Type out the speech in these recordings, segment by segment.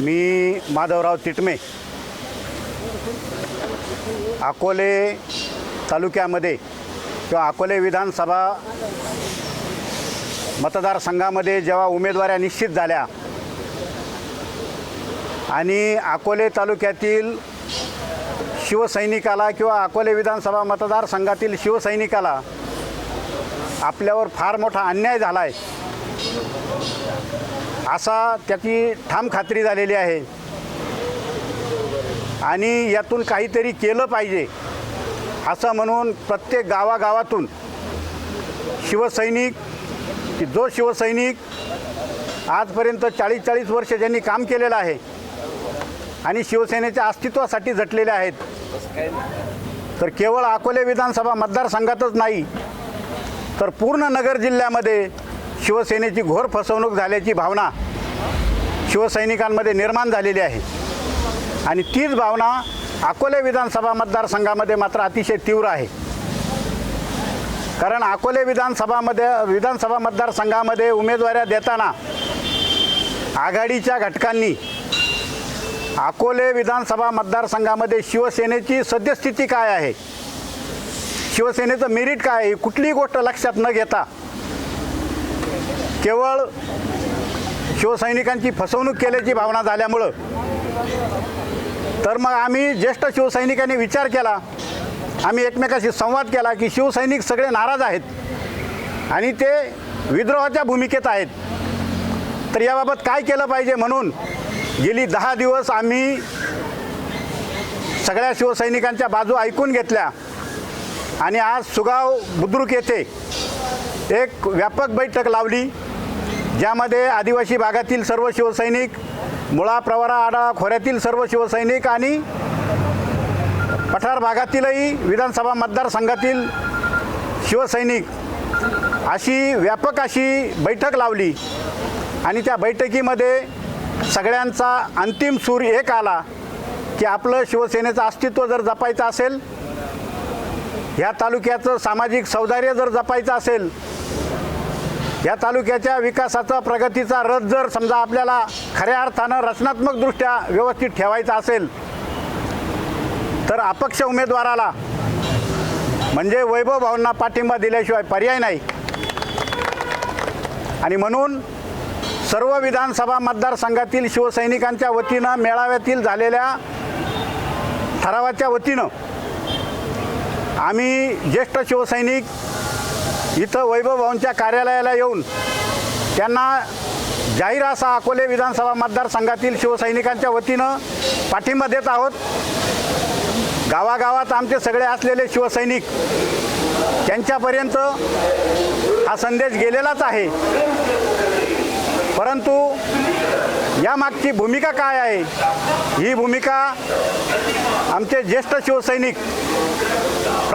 मी माधवराव तिटमे. अकोले तालुक्यामध्ये किंवा अकोले विधानसभा मतदारसंघामध्ये जेव्हा उमेदवाऱ्या निश्चित झाल्या आणि अकोले तालुक्यातील शिवसैनिकाला किंवा अकोले विधानसभा मतदारसंघातील शिवसैनिकाला आपल्यावर फार मोठा अन्याय झाला आहे असा त्याची ठाम खात्री झालेली आहे. आणि यातून काहीतरी केलं पाहिजे असं म्हणून प्रत्येक गावागावातून शिवसैनिक की जो शिवसैनिक आजपर्यंत चाळीस चाळीस वर्ष ज्यांनी काम केलेलं आहे आणि शिवसेनेच्या अस्तित्वासाठी झटलेले आहेत तर केवळ अकोले विधानसभा मतदारसंघातच नाही तर पूर्ण नगर जिल्ह्यामध्ये शिवसेनेची घोर फसवणूक झाल्याची भावना शिवसैनिकांमध्ये निर्माण झालेली आहे. आणि तीच भावना अकोले विधानसभा मतदारसंघामध्ये मात्र अतिशय तीव्र आहे. कारण अकोले विधानसभामध्ये विधानसभा मतदारसंघामध्ये उमेदवाऱ्या देताना आघाडीच्या घटकांनी अकोले विधानसभा मतदारसंघामध्ये शिवसेनेची सद्यस्थिती काय आहे? शिवसेनेचं मेरिट काय आहे? कुठलीही गोष्ट लक्षात न घेता केवळ शिवसैनिकांची फसवणूक केल्याची भावना झाल्यामुळं. तर मग आम्ही ज्येष्ठ शिवसैनिकांनी विचार केला. आम्ही एकमेकाशी संवाद केला की शिवसैनिक सगळे नाराज आहेत. आणि ते विद्रोहाच्या भूमिकेत आहेत. तर याबाबत काय केलं पाहिजे म्हणून गेली दहा दिवस आम्ही सगळ्या शिवसैनिकांच्या बाजू ऐकून घेतल्या. आणि आज सुगाव बुद्रुक येथे एक व्यापक बैठक लावली. ज्यामध्ये आदिवासी भागातील सर्व शिवसैनिक मुळा प्रवरा आडाळा खोऱ्यातील सर्व शिवसैनिक आणि पठार भागातीलही विधानसभा मतदारसंघातील शिवसैनिक अशी व्यापक अशी बैठक लावली. आणि त्या बैठकीमध्ये सगळ्यांचा अंतिम सूर एक आला की आपलं शिवसेनेचं अस्तित्व जर जपायचं असेल ह्या तालुक्याचं सामाजिक सौदार्य जर जपायचं असेल या तालुक्याच्या विकासाचा प्रगतीचा रथ जर समजा आपल्याला खऱ्या अर्थानं रचनात्मकदृष्ट्या व्यवस्थित ठेवायचा असेल तर अपक्ष उमेदवाराला म्हणजे वैभव भावना पाठिंबा दिल्याशिवाय पर्याय नाही. आणि म्हणून सर्व विधानसभा मतदारसंघातील शिवसैनिकांच्या वतीनं मेळाव्यातील झालेल्या ठरावाच्या वतीनं आम्ही ज्येष्ठ शिवसैनिक इथं वैभव भाऊंच्या कार्यालयाला येऊन त्यांना जाहीर असा अकोले विधानसभा मतदारसंघातील शिवसैनिकांच्या वतीनं पाठिंबा देत आहोत. गावागावात आमचे सगळे असलेले शिवसैनिक त्यांच्यापर्यंत हा संदेश गेलेलाच आहे. परंतु यामागची भूमिका काय आहे? ही भूमिका आमचे ज्येष्ठ शिवसैनिक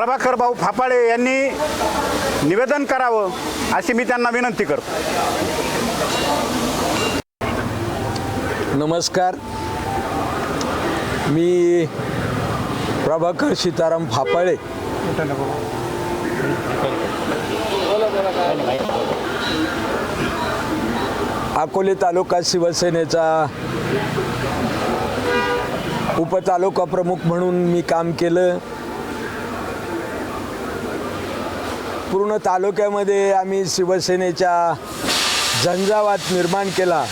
प्रभाकर भाऊ फापाळे यांनी निवेदन करावं अशी मी त्यांना विनंती करतो. नमस्कार. मी प्रभाकर सीताराम फापाळे अकोले तालुका शिवसेनेचा उपतालुका प्रमुख म्हणून मी काम केलं. पूर्ण तालुक्यामध्ये आम्ही शिवसेनेच्या झंझावात निर्माण केला.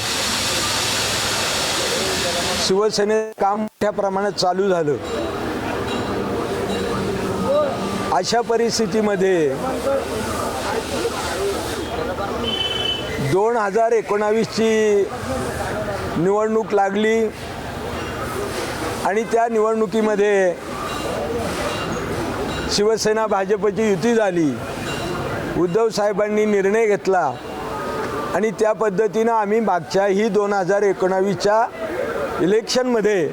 शिवसेने काम मोठ्या प्रमाणात चालू झालं. अशा परिस्थितीमध्ये दोन हजार एकोणावीसची निवडणूक लागली आणि त्या निवडणुकीमध्ये शिवसेना भाजपची युती झाली. उद्धव साहेबांनी निर्णय घेतला. आणि त्या पद्धतीनं आम्ही मागच्याही दोन हजार एकोणावीसच्या इलेक्शनमध्ये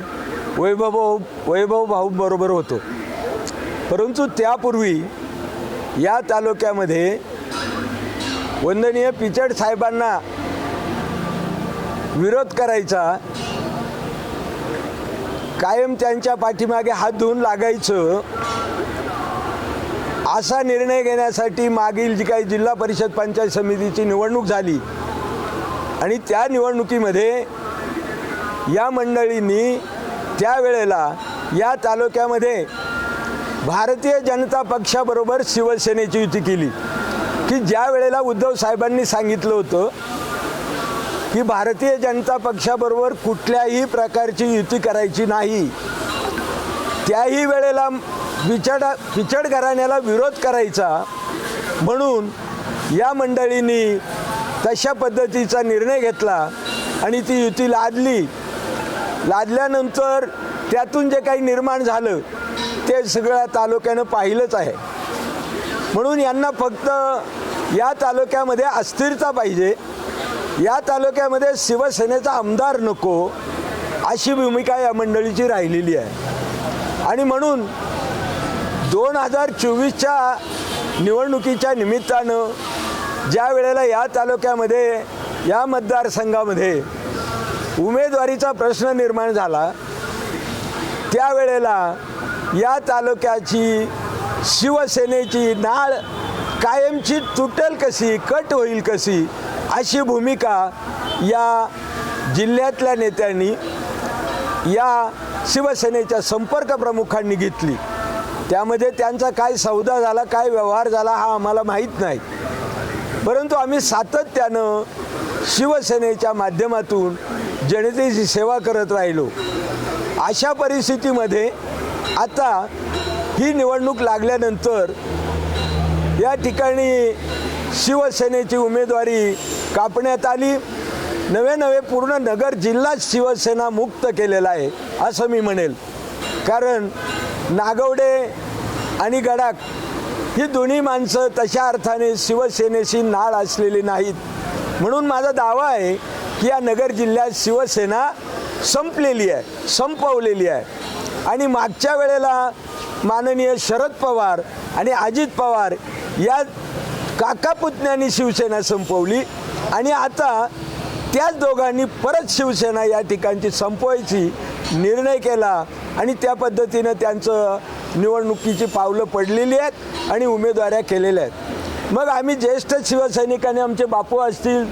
वैभव वैभव भाऊ बरोबर होतो. परंतु त्यापूर्वी या तालुक्यामध्ये वंदनीय पिचड साहेबांना विरोध करायचा कायम त्यांच्या पाठीमागे हात धुवून लागायचं असा निर्णय घेण्यासाठी मागील जी काही जिल्हा परिषद पंचायत समितीची निवडणूक झाली आणि त्या निवडणुकीमध्ये या मंडळींनी त्यावेळेला या तालुक्यामध्ये भारतीय जनता पक्षाबरोबर शिवसेनेची युती केली. की ज्या वेळेला उद्धव साहेबांनी सांगितलं होतं की भारतीय जनता पक्षाबरोबर कुठल्याही प्रकारची युती करायची नाही त्याही वेळेला विचडा पिचड घराण्याला विरोध करायचा म्हणून या मंडळींनी तशा पद्धतीचा निर्णय घेतला आणि ती युती लादली. लादल्यानंतर त्यातून जे काही निर्माण झालं ते सगळ्या तालुक्यानं पाहिलंच आहे. म्हणून यांना फक्त या तालुक्यामध्ये अस्थिरता पाहिजे. या तालुक्यामध्ये शिवसेनेचा आमदार नको अशी भूमिका या मंडळीची राहिलेली आहे. आणि म्हणून दोन हजार चोवीसच्या निवडणुकीच्या निमित्तानं ज्या वेळेला या तालुक्यामध्ये या मतदारसंघामध्ये उमेदवारीचा प्रश्न निर्माण झाला त्यावेळेला या तालुक्याची शिवसेनेची नाळ कायमची तुटेल कशी कट होईल कशी अशी भूमिका या जिल्ह्यातल्या नेत्यांनी या शिवसेनेच्या संपर्क प्रमुखांनी घेतली. त्यामध्ये त्यांचा काय सौदा झाला काय व्यवहार झाला हा आम्हाला माहीत नाही. परंतु आम्ही सातत्यानं शिवसेनेच्या माध्यमातून जनतेची सेवा करत राहिलो. अशा परिस्थितीमध्ये आता ही निवडणूक लागल्यानंतर या ठिकाणी शिवसेनेची उमेदवारी कापण्यात आली. नवे नवे पूर्ण नगर जिल्हा शिवसेना मुक्त केलेला आहे असं मी म्हणेल. कारण नागवडे आणि गडाख ही दोन्ही माणसं तशा अर्थाने शिवसेनेशी नाळ असलेली नाहीत. म्हणून माझा दावा आहे की या नगर जिल्ह्यात शिवसेना संपलेली आहे संपवलेली आहे. आणि मागच्या वेळेला माननीय शरद पवार आणि अजित पवार या काकापुतण्यांनी शिवसेना संपवली. आणि आता त्याच दोघांनी परत शिवसेना या ठिकाणची संपवायची निर्णय केला आणि त्या पद्धतीनं त्यांचं निवडणुकीची पावलं पडलेली आहेत आणि उमेदवाऱ्या केलेल्या आहेत. मग आम्ही ज्येष्ठ शिवसैनिकांनी आमचे बापू असतील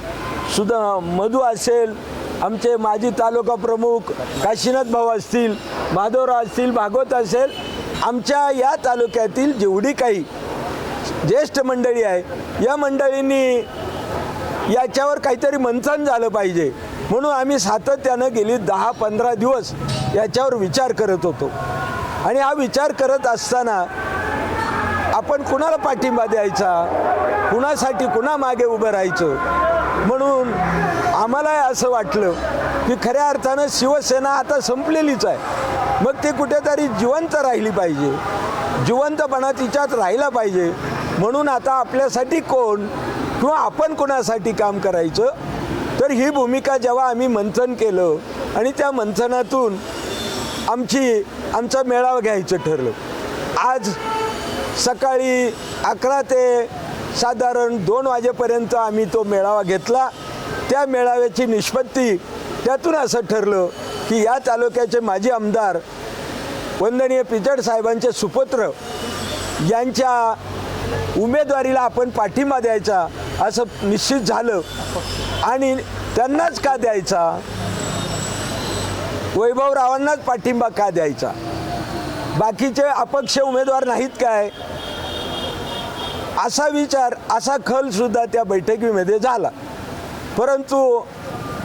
सुद्धा मधू असेल आमचे माजी तालुका प्रमुख काशीनाथ भाऊ असतील माधवराव असतील भागवत असेल आमच्या या तालुक्यातील जेवढी काही ज्येष्ठ मंडळी आहे या मंडळींनी याच्यावर काहीतरी मंथन झालं पाहिजे. म्हणून आम्ही सातत्यानं गेली दहा पंधरा दिवस याच्यावर विचार करत होतो. आणि हा विचार करत असताना आपण कुणाला पाठिंबा द्यायचा? कुणासाठी कुणा मागे उभं राहायचं? म्हणून आम्हाला असं वाटलं की खऱ्या अर्थानं शिवसेना आता संपलेलीच आहे. मग ती कुठेतरी जिवंत राहिली पाहिजे. जिवंतपणा तिच्यात राहिला पाहिजे. म्हणून आता आपल्यासाठी कोण किंवा आपण कोणासाठी काम करायचं तर ही भूमिका जेव्हा आम्ही मंथन केलं आणि त्या मंथनातून आमची आमचा मेळावा घ्यायचं ठरलं. आज सकाळी अकरा ते साधारण दोन वाजेपर्यंत आम्ही तो मेळावा घेतला. त्या मेळाव्याची निष्पत्ती त्यातून असं ठरलं की या तालुक्याचे माजी आमदार वंदनीय पिचड साहेबांचे सुपुत्र यांच्या उमेदवारीला आपण पाठिंबा द्यायचा. असं निश्चित झालं. आणि त्यांनाच का द्यायचा? वैभवरावांनाच पाठिंबा का द्यायचा? बाकीचे अपक्ष उमेदवार नाहीत काय? असा विचार असा खल सुद्धा त्या बैठकीमध्ये झाला. परंतु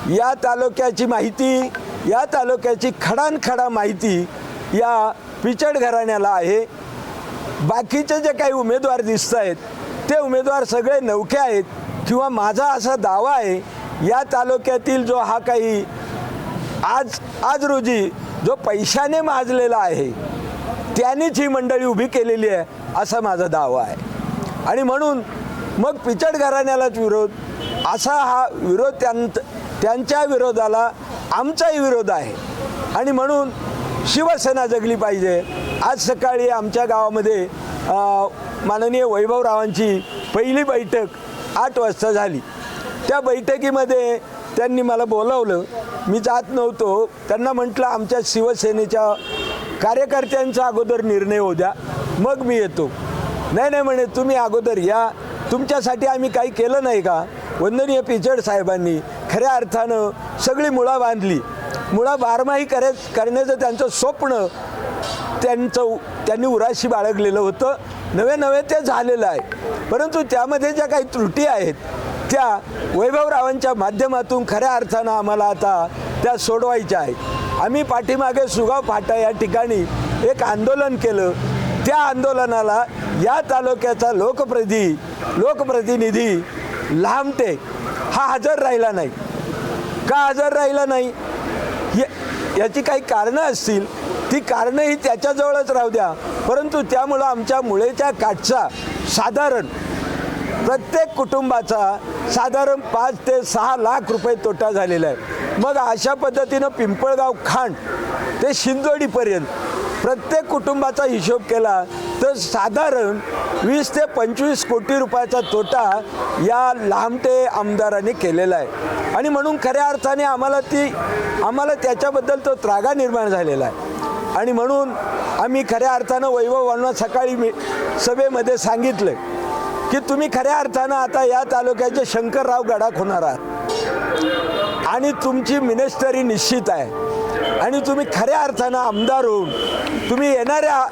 या तालुक्याची माहिती या तालुक्याची खडानखडा माहिती या पिचड घराण्याला आहे. बाकीचे जे काही उमेदवार दिसत आहेत ते उमेदवार सगळे नौके आहेत किंवा माझा असा दावा आहे या तालुक्यातील जो हा काही आज आज रोजी जो पैशाने माजलेला आहे त्यानेच ही मंडळी उभी केलेली आहे असा माझा दावा आहे. आणि म्हणून मग पिचड घराण्यालाच विरोध असा हा विरोध त्यां त्यांच्या विरोधाला आमचाही विरोध आहे. आणि म्हणून शिवसेना जगली पाहिजे. आज सकाळी आमच्या गावामध्ये माननीय वैभवरावांची पहिली बैठक आठ वाजता झाली. त्या बैठकीमध्ये त्यांनी मला बोलावलं. मी जात नव्हतो. त्यांना म्हटलं आमच्या शिवसेनेच्या कार्यकर्त्यांचा अगोदर निर्णय होऊ द्या. मग मी येतो. नाही नाही म्हणे तुम्ही अगोदर या. तुमच्यासाठी आम्ही काही केलं नाही का? वंदनीय पिचड साहेबांनी खऱ्या अर्थानं सगळी मुळा बांधली. मुळा बारमाही करे करण्याचं त्यांचं स्वप्न त्यांचं त्यांनी उराशी बाळगलेलं होतं. नवे नवे ते झालेलं आहे. परंतु त्यामध्ये ज्या काही त्रुटी आहेत त्या वैभवरावांच्या माध्यमातून खऱ्या अर्थानं आम्हाला आता त्या सोडवायच्या आहेत. आम्ही पाठीमागे सुगाव फाटा या ठिकाणी एक आंदोलन केलं. त्या आंदोलनाला या तालुक्याचा लोकप्रति लोकप्रतिनिधी लांबटे हा हजर राहिला नाही. का हजर राहिला नाही? या- याची काही कारणं असतील? ती कारणं ही त्याच्याजवळच राहू द्या. परंतु त्यामुळं आमच्या मुळेच्या काठचा साधारण प्रत्येक कुटुंबाचा साधारण पाच ते सहा लाख रुपये तोटा झालेला आहे. मग अशा पद्धतीनं पिंपळगाव खांड ते शिंदोडीपर्यंत प्रत्येक कुटुंबाचा हिशोब केला तर साधारण वीस ते पंचवीस कोटी रुपयाचा तोटा या लांबटे आमदारांनी केलेला आहे. आणि म्हणून खऱ्या अर्थाने आम्हाला ती आम्हाला त्याच्याबद्दल तो त्रागा निर्माण झालेला आहे. आणि म्हणून आम्ही खऱ्या अर्थानं वैभवांना सकाळी मी सभेमध्ये सांगितलं की तुम्ही खऱ्या अर्थानं आता या तालुक्याचे शंकरराव गडाख होणार आहात. आणि तुमची मिनिस्टरी निश्चित आहे. आणि तुम्ही खऱ्या अर्थानं आमदार होऊन तुम्ही येणाऱ्या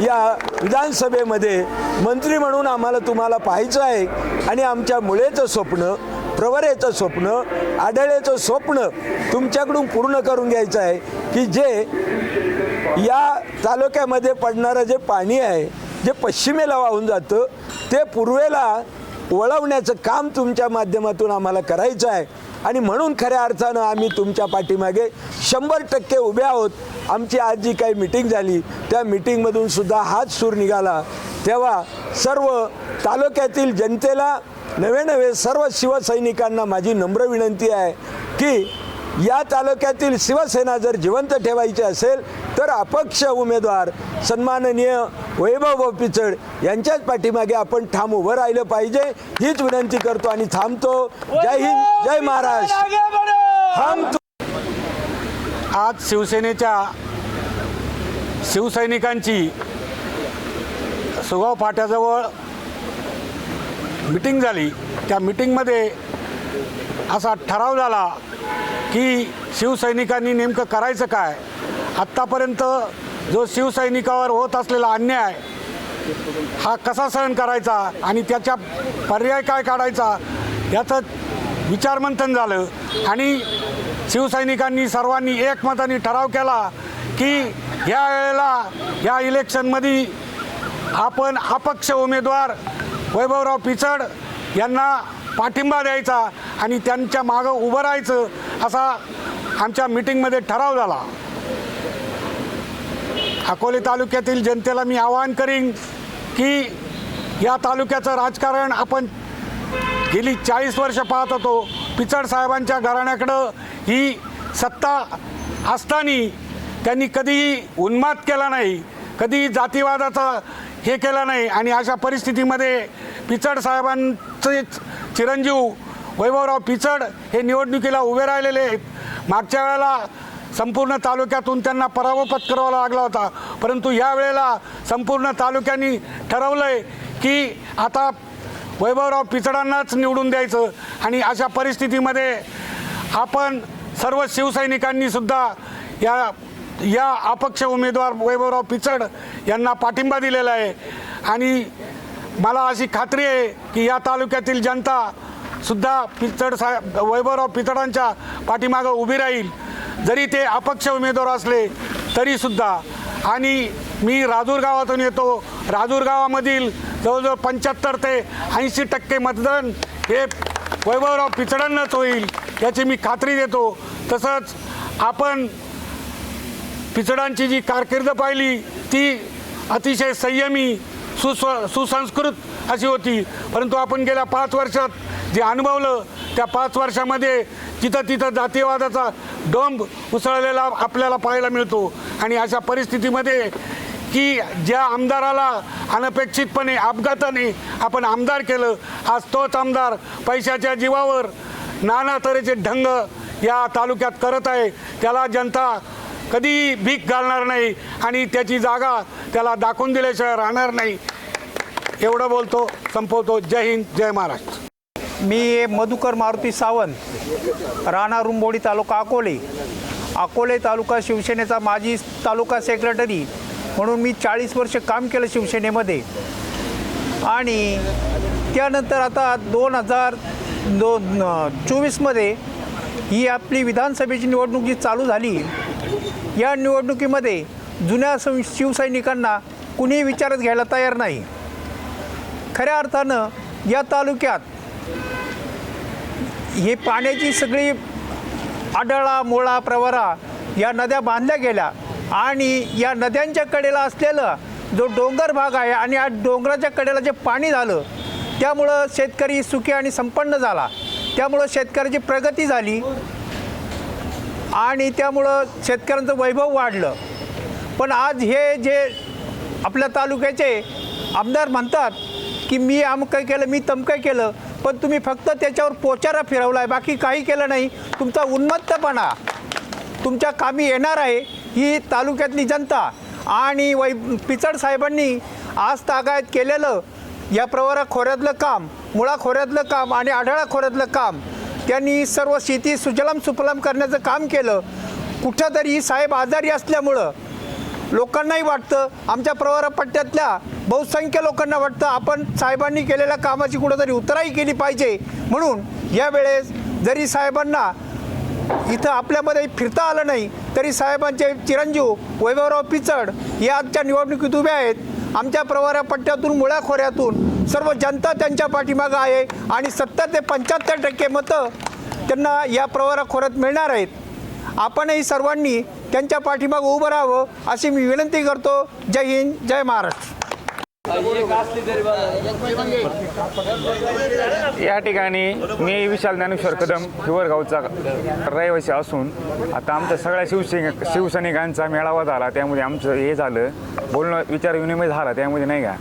या विधानसभेमध्ये मंत्री म्हणून आम्हाला तुम्हाला पाहायचं आहे. आणि आमच्या मुळेचं स्वप्न प्रवरेचं स्वप्न आढळेचं स्वप्न तुमच्याकडून पूर्ण करून घ्यायचं आहे की जे या तालुक्यामध्ये पडणारं जे पाणी आहे जे पश्चिमेला वाहून जातं ते पूर्वेला वळवण्याचं काम तुमच्या माध्यमातून आम्हाला करायचं आहे. आणि म्हणून खऱ्या अर्थानं आम्ही तुमच्या पाठीमागे शंभर टक्के उभे आहोत. आमची आज जी काही मिटिंग झाली त्या मिटिंगमधून सुद्धा हाच सूर निघाला. तेव्हा सर्व तालुक्यातील जनतेला नवे नवे सर्व शिवसैनिकांना माझी नम्र विनंती आहे की या तालुक्यातील शिवसेना जर जिवंत ठेवायची असेल तर अपक्ष उमेदवार सन्माननीय वैभव पिचड यांच्याच पाठीमागे आपण ठाम उभं राहिलं पाहिजे हीच विनंती करतो आणि थांबतो. जय हिंद जय महाराष्ट्र. थांबतो. आज शिवसेनेच्या शिवसैनिकांची सुगाव फाट्याजवळ मिटिंग झाली. त्या मिटिंगमध्ये असा ठराव झाला की शिवसैनिकांनी नेमकं करायचं काय? आत्तापर्यंत जो शिवसैनिकावर होत असलेला अन्याय हा कसा सहन करायचा आणि त्याच्या पर्याय काय काढायचा याचं विचारमंथन झालं. आणि शिवसैनिकांनी सर्वांनी एकमताने ठराव केला की या वेळेला या इलेक्शनमध्ये आपण अपक्ष उमेदवार वैभवराव पिचड यांना पाठिंबा द्यायचा आणि त्यांच्या मागं उभं राहायचं असा आमच्या मिटिंगमध्ये ठराव झाला. अकोले तालुक्यातील जनतेला मी आवाहन करीन की या तालुक्याचं राजकारण आपण गेली चाळीस वर्ष पाहत होतो. पिचड साहेबांच्या घराण्याकडं ही सत्ता असताना त्यांनी कधीही उन्माद केला नाही कधीही जातीवादाचा हे केला नाही आणि अशा परिस्थितीमध्ये पिचड साहेबांचेच चिरंजीव वैभवराव पिचड हे निवडणुकीला उभे राहिलेले आहेत. मागच्या वेळेला संपूर्ण तालुक्यातून त्यांना पराभव पत्करावा लागला होता. परंतु या वेळेला संपूर्ण तालुक्यांनी ठरवलं आहे की आता वैभवराव पिचडांनाच निवडून द्यायचं आणि अशा परिस्थितीमध्ये आपण सर्व शिवसैनिकांनी सुद्धा या या अपक्ष उमेदवार वैभवराव पिचड यांना पाठिंबा दिलेला आहे. आणि मला अशी खात्री आहे की या तालुक्यातील जनता सुद्धा पिचड साहेब वैभवराव पिचडांच्या पाठीमागं उभी राहील. जरी ते अपक्ष उमेदवार असले तरीसुद्धा आणि मी राजूर गावातून येतो. राजूर गावामधील जवळजवळ पंच्याहत्तर ते ऐंशी टक्के मतदान हे वैभवराव पिचडांनाच होईल याची मी खात्री देतो. तसंच आपण पिचडांची जी कारकीर्द पाहिली ती अतिशय संयमी सुस्व सुसंस्कृत अशी होती. परंतु आपण गेल्या पाच वर्षात जे अनुभवलं त्या पाच वर्षामध्ये तिथं तिथं जातीयवादाचा डोंब उसळलेला आपल्याला पाहायला मिळतो. आणि अशा परिस्थितीमध्ये की ज्या आमदाराला अनपेक्षितपणे अपघाताने आपण आमदार केलं आज तोच आमदार पैशाच्या जीवावर नाना तऱ्हेचे ढंग या तालुक्यात करत आहे. त्याला जनता कधी भीक घालणार नाही आणि त्याची जागा त्याला दाखवून दिल्याशिवाय राहणार नाही. एवढं बोलतो संपवतो. जय हिंद जय महाराष्ट्र. मी मधुकर मारुती सावंत राणा रुंबोडी तालुका अकोले. अकोले तालुका शिवसेनेचा माजी तालुका सेक्रेटरी म्हणून मी चाळीस वर्ष काम केलं शिवसेनेमध्ये. आणि त्यानंतर आता दोन हजार दोन चोवीसमध्ये ही आपली विधानसभेची निवडणूक जी चालू झाली या निवडणुकीमध्ये जुन्या सं शिवसैनिकांना कुणीही विचारत घ्यायला तयार नाही. खऱ्या अर्थानं या तालुक्यात हे पाण्याची सगळी आडळा मोळा प्रवरा या नद्या बांधल्या गेल्या आणि या नद्यांच्या कडेला असलेलं जो डोंगर भाग आहे आणि या डोंगराच्या कडेला जे पाणी झालं त्यामुळं शेतकरी सुखी आणि संपन्न झाला. त्यामुळं शेतकऱ्याची प्रगती झाली. आणि त्यामुळं शेतकऱ्यांचं वैभव वाढलं. पण आज हे जे आपल्या तालुक्याचे आमदार म्हणतात की मी अमकं केलं मी तमकं केलं पण तुम्ही फक्त त्याच्यावर पोचारा फिरवला आहे बाकी काही केलं नाही. तुमचा उन्मत्तपणा तुमच्या कामी येणार आहे ही तालुक्यातली जनता आणि वै पिचड साहेबांनी आज तागायत केलेलं या प्रवरा खोऱ्यातलं काम मुळा खोऱ्यातलं काम आणि आढळा खोऱ्यातलं काम त्यांनी सर्व शेती सुजलाम सुफलाम करण्याचं काम केलं. कुठंतरी साहेब आजारी असल्यामुळं लोकांनाही वाटतं आमच्या प्रवारपट्ट्यातल्या बहुसंख्य लोकांना वाटतं आपण साहेबांनी केलेल्या कामाची कुठंतरी उतराई केली पाहिजे. म्हणून यावेळेस जरी साहेबांना इथं आपल्यामध्ये फिरता आलं नाही तरी साहेबांचे चिरंजीव वैभवराव पिचड हे आजच्या निवडणुकीत उभे आहेत. आमच्या प्रवारा पट्ट्यातून मुळ्या खोऱ्यातून सर्व जनता त्यांच्या पाठीमागं आहे आणि सत्तर ते पंच्याहत्तर टक्के मतं त्यांना या प्रवारा खोऱ्यात मिळणार आहेत. आपणही सर्वांनी त्यांच्या पाठीमागं उभं राहावं अशी मी विनंती करतो. जय हिंद जय महाराष्ट्र. या ठिकाणी मी विशाल ज्ञानेश्वर कदम हिवरगावचा रहिवासी असून आता आमच्या सगळ्या शिवसैनिक शिवसैनिकांचा मेळावा झाला त्यामध्ये आमचं हे झालं. बोलणं विचारविनिमय झाला त्यामध्ये नाही का?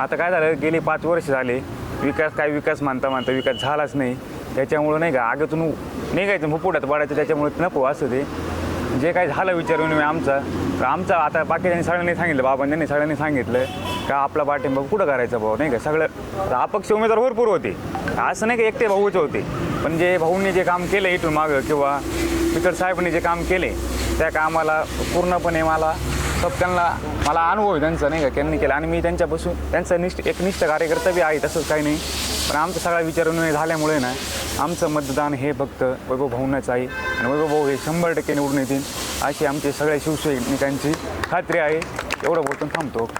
आता काय झालं गेली पाच वर्ष झाले विकास काय विकास मानता मानता विकास झालाच नाही. त्याच्यामुळं नाही का आगेतून निघायचं मुपुटात पडायचं त्याच्यामुळे नको असं ते. जे काय झालं विचार विनिमय आमचा तर आमचा आता बाकीच्यांनी सगळ्यांनी सांगितलं बाबांनी सगळ्यांनी सांगितलं का आपला पाठिंबा कुठं करायचा भाऊ नाही का सगळं. अपक्ष उमेदवार भरपूर होते. असं नाही का एकटे भाऊच होते. पण जे भाऊंनी जे काम केलं इथून मागं किंवा पितर साहेबांनी जे काम केले त्या कामाला पूर्णपणे मला सब त्यांना मला अनुभव आहे त्यांचा नाही का? त्यांनी केलं. आणि मी त्यांच्यापासून त्यांचा निष्ठ एक निष्ठ कार्यकर्ता बी आहे तसंच काही नाही. पण आमचा सगळा विचार झाल्यामुळे ना आमचं मतदान हे फक्त वैभव भाऊंनाच आहे. आणि वैभव भाऊ हे शंभर टक्के निवडून येतील अशी आमची सगळ्या शिवसैनिकांची खात्री आहे. एवढं बोलून थांबतो.